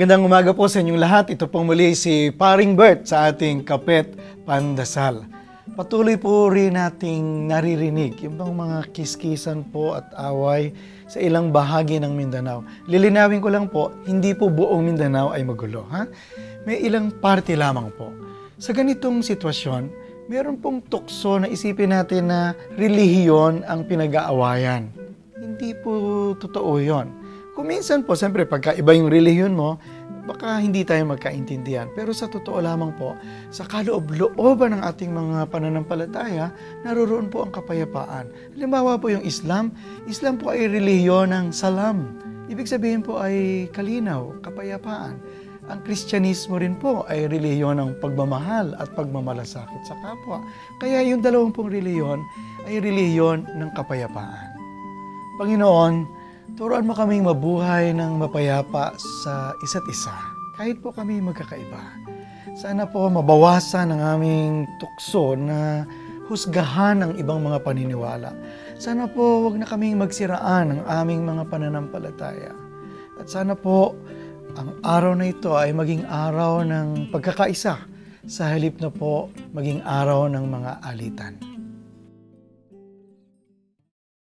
Magandang umaga po sa inyong lahat. Ito pong muli si Paring Bert sa ating Kapet Pandasal. Patuloy po rin nating naririnig yung bang mga kiskisan po at away sa ilang bahagi ng Mindanao. Lilinawin ko lang po, hindi po buong Mindanao ay magulo. Ha? May ilang parte lamang po. Sa ganitong sitwasyon, meron pong tukso na isipin natin na relihiyon ang pinag-aawayan. Hindi po totoo yon. Kung minsan po, siyempre, pagka iba yung relihiyon mo, baka hindi tayo magkaintindihan. Pero sa totoo lamang po, sa kaloob-looban ng ating mga pananampalataya, naroroon po ang kapayapaan. Halimbawa po yung Islam, Islam po ay relihiyon ng salam. Ibig sabihin po ay kalinaw, kapayapaan. Ang Kristyanismo rin po ay relihiyon ng pagmamahal at pagmamalasakit sa kapwa. Kaya yung dalawang pong relihiyon ay relihiyon ng kapayapaan. Panginoon, turuan mo kaming mabuhay ng mapayapa sa isa't isa, kahit po kami magkakaiba. Sana po mabawasan ang aming tukso na husgahan ang ibang mga paniniwala. Sana po wag na kaming magsiraan ng aming mga pananampalataya. At sana po ang araw na ito ay maging araw ng pagkakaisa sa halip na po maging araw ng mga alitan.